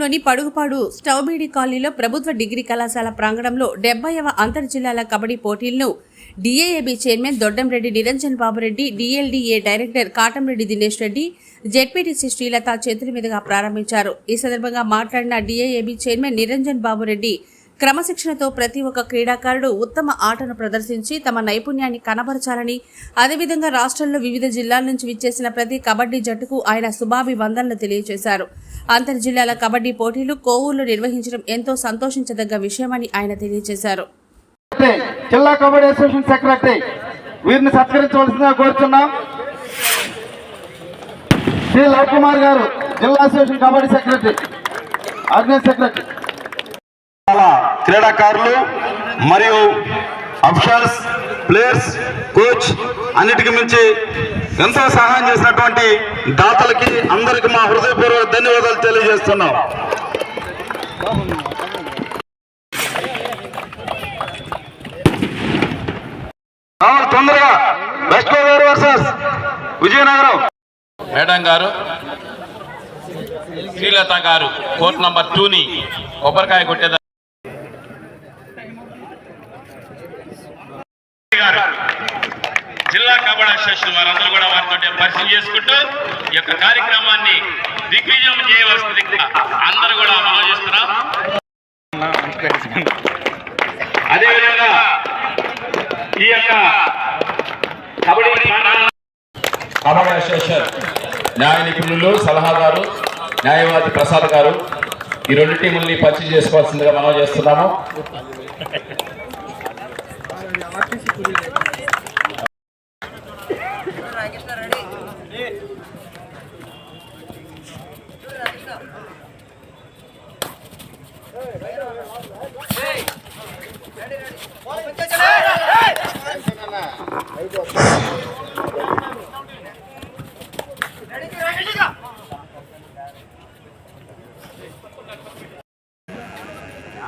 మండలంలోని పడుగుపాడు స్టౌబేడి కాలనీలో ప్రభుత్వ డిగ్రీ కళాశాల ప్రాంగణంలో డెబ్బైవ అంతర్ జిల్లాల కబడ్డీ పోటీలను DAAB chairman Doddamreddy Niranjan Babureddy DLDA director Katamreddy Dinesh Reddy ZPTC Srilatha చేతుల మీదుగా ప్రారంభించారు. ఈ సందర్భంగా మాట్లాడిన డిఏఏబి చైర్మన్ నిరంజన్ బాబురెడ్డి క్రమశిక్షణతో ప్రతి ఒక్క క్రీడాకారుడు ఉత్తమ ఆటను ప్రదర్శించి తమ నైపుణ్యాన్ని కనబరచాలని అదేవిధంగా రాష్ట్రంలో వివిధ జిల్లాల నుంచి విచ్చేసిన ప్రతి కబడ్డీ జట్టుకు ఆయన శుభాభివందనలు తెలియజేశారు. అంతర్ జిల్లాల కబడ్డీ పోటీలు కోవూరులో నిర్వహించడం ఎంతో సంతోషించదగ్గ విషయమని ఆయన తెలియజేశారు. జిల్లా కబడ్డీ అసోసియేషన్ సెక్రటరీ వీరిని సత్కరించవలసిందిగా కోరుతున్నాం శ్రీ లవ్ కుమార్ గారు జిల్లా association kabaddi secretary organise secretary. క్రీడాకారులు మరియు అఫిషియల్స్ ప్లేయర్స్ కోచ్ అన్నిటికి మించి ఎంతో సహాయం చేసినటువంటి దాతలకి అందరికి మా హృదయపూర్వక ధన్యవాదాలు తెలియజేస్తున్నాం. తొందరగా west Godavari versus Vizianagaram. Madam గారు శ్రీలత గారు కోర్ట్ నంబర్ టూని కొబ్బరికాయ కొట్టేదా? గారు జిల్లా కబడ్డీ అసోసియేషన్ వారందరూ వారితో పరిచయం చేసుకుంటూ ఈ యొక్క కార్యక్రమాన్ని దిగ్విజయం చేయవలసింది అందరూ కూడా మనం చేస్తున్నాం. అదేవిధంగా ఈ యొక్క కబడ్డీ కబడ్డీ అసోసియేషన్ న్యాయ నిపుణులు సలహాదారు న్యాయవాది ప్రసాద్ గారు ఈ రెండు టీముల్ని పరిచయం చేసుకోవాల్సిందిగా మనం చేస్తున్నాము.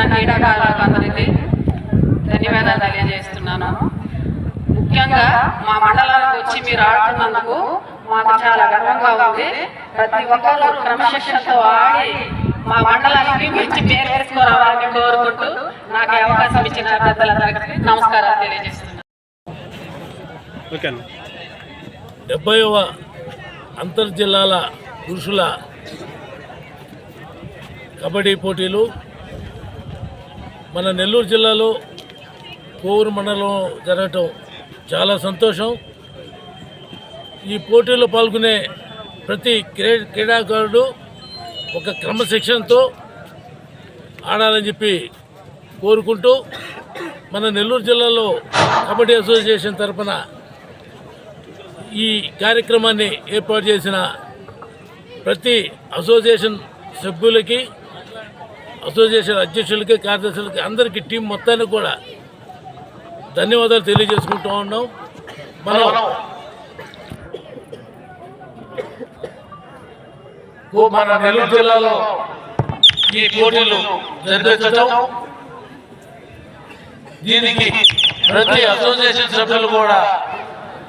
గోదావరి నా క్రీడాకారులందరికీ ధన్యవాదాలు తెలియజేస్తున్నాను. ముఖ్యంగా మా మండలానికి వచ్చి మీరు ఆడుతున్నందుకు మాకు చాలా గర్వంగా ఉంది. ప్రతి ఒక్కరు క్రమశిక్షణతో ఆడి మా మండలానికి మంచి పేరు వేసుకోరావాలని కోరుకుంటూ నాకు అవకాశం ఇచ్చిన పెద్దలందరికీ నమస్కారాలు తెలియజేస్తున్నాను. డెబ్బైవ అంతర్జిల్లాల పురుషుల కబడ్డీ పోటీలు మన నెల్లూరు జిల్లాలో కోవూరు మండలం జరగటం చాలా సంతోషం. ఈ పోటీలో పాల్గొనే ప్రతి క్రీ క్రీడాకారుడు ఒక క్రమశిక్షణతో ఆడాలని చెప్పి కోరుకుంటూ మన నెల్లూరు జిల్లాలో కబడ్డీ అసోసియేషన్ తరపున ఈ కార్యక్రమాన్ని ఏర్పాటు చేసిన ప్రతి అసోసియేషన్ సభ్యులకి అసోసియేషన్ అధ్యక్షులకి కార్యదర్శులకి అందరికీ టీం మొత్తానికి కూడా ధన్యవాదాలు తెలియజేసుకుంటూ ఉన్నాం. మనం మన నెల్లూరు జిల్లాలో ఈ పోటీలు నిర్వహించడం దీనికి ప్రతి అసోసియేషన్ సభ్యులు కూడా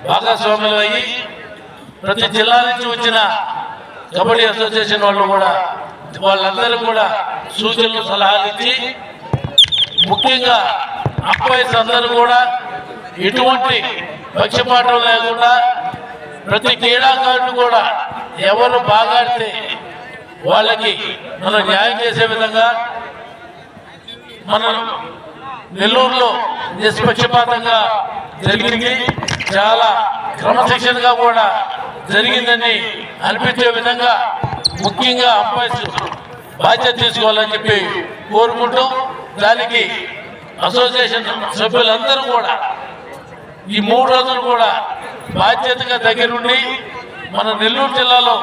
భాగస్వాములు అయ్యి ప్రతి జిల్లా నుంచి వచ్చిన కబడ్డీ అసోసియేషన్ వాళ్ళు కూడా వాళ్ళందరూ కూడా సూచనలు సలహాలు ఇచ్చి ముఖ్యంగా అంపైర్స్ అందరూ కూడా ఎటువంటి పక్షపాతం లేకుండా ప్రతి క్రీడాకారుడు కూడా ఎవరు బాగా ఆడితే వాళ్ళకి మనం న్యాయం చేసే విధంగా మనం నెల్లూరులో నిష్పక్షపాతంగా జరిగింది. చాలా క్రమశిక్షణగా కూడా జరిగిందని అనిపించే విధంగా ముఖ్యంగా అంపైర్స్ బాధ్యత తీసుకోవాలని చెప్పి కోరుకుంటూ దానికి అసోసియేషన్ సభ్యులందరూ కూడా ఈ మూడు రోజులు కూడా బాధ్యతగా దగ్గరుండి మన నెల్లూరు జిల్లాలో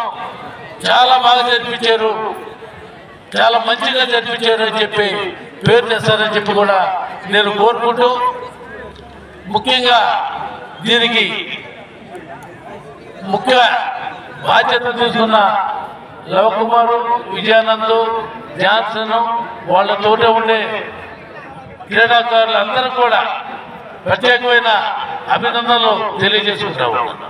చాలా బాగా జరిపించారు. చాలా మంచిగా జరిపించారని చెప్పి పేరు తెస్తారని చెప్పి కూడా నేను కోరుకుంటూ ముఖ్యంగా దీనికి ముఖ్య బాధ్యత తీసుకున్న లవకుమారు విజయానంద్ జాన్సన్ వాళ్ళతోటే ఉండే క్రీడాకారులు అందరూ కూడా ప్రత్యేకమైన అభినందనలు తెలియజేసుకుంటా ఉన్నాను.